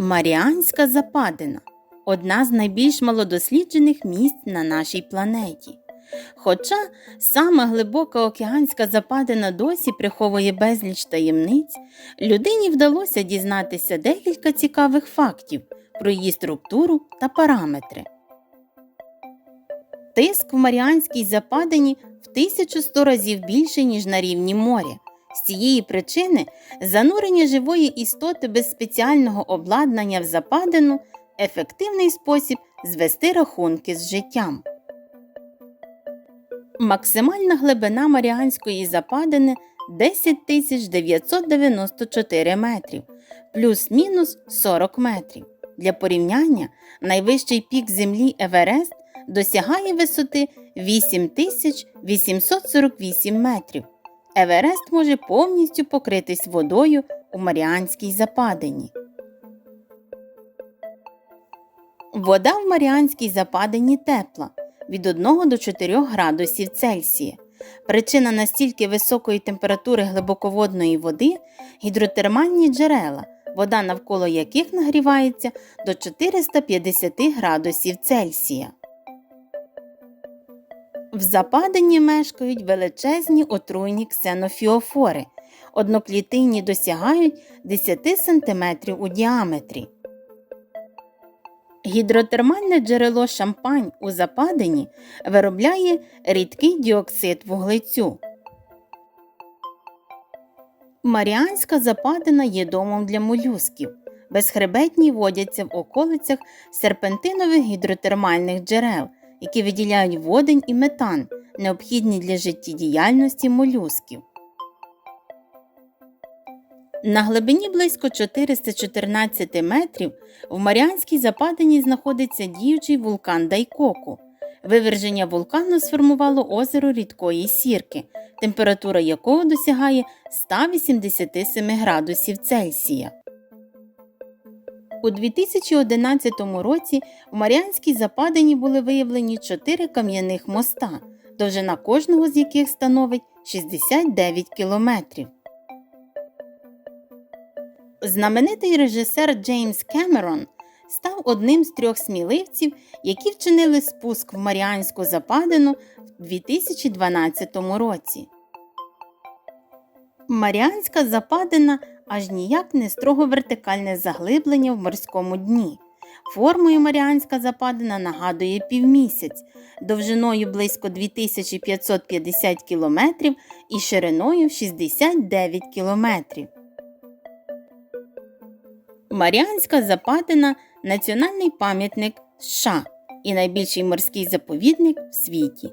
Маріанська Западина одна з найбільш малодосліджених місць на нашій планеті. Хоча сама глибока океанська западина досі приховує безліч таємниць, людині вдалося дізнатися декілька цікавих фактів про її структуру та параметри. Тиск в Маріанській западині в 1100 разів більший, ніж на рівні моря. З цієї причини занурення живої істоти без спеціального обладнання в западину ефективний спосіб звести рахунки з життям. Максимальна глибина Маріанської западини 10 994 метрів, плюс-мінус 40 метрів. Для порівняння найвищий пік землі Еверест досягає висоти 8848 метрів. Еверест може повністю покритись водою у Маріанській западині. Вода в Маріанській западині тепла від 1 до 4 градусів Цельсія. Причина настільки високої температури глибоководної води гідротермальні джерела, вода навколо яких нагрівається до 450 градусів Цельсія. В западині мешкають величезні отруйні ксенофіофори. Одноклітинні досягають 10 см у діаметрі. Гідротермальне джерело шампань у западині виробляє рідкий діоксид вуглецю. Маріанська западина є домом для молюсків. Безхребетні водяться в околицях серпентинових гідротермальних джерел, які виділяють водень і метан, необхідні для життєдіяльності молюсків. На глибині близько 414 метрів в Маріанській западині знаходиться діючий вулкан Дайкоку. Виверження вулкану сформувало озеро рідкої сірки, температура якого досягає 187 градусів Цельсія. У 2011 році в Маріанській западині були виявлені чотири кам'яних моста, довжина кожного з яких становить 69 кілометрів. Знаменитий режисер Джеймс Кемерон став одним з трьох сміливців, які вчинили спуск в Маріанську западину в 2012 році. Маріанська западина аж ніяк не строго вертикальне заглиблення в морському дні. Формою Маріанська западина нагадує півмісяць, довжиною близько 2550 км і шириною 69 км. Маріанська западина національний пам'ятник США і найбільший морський заповідник в світі.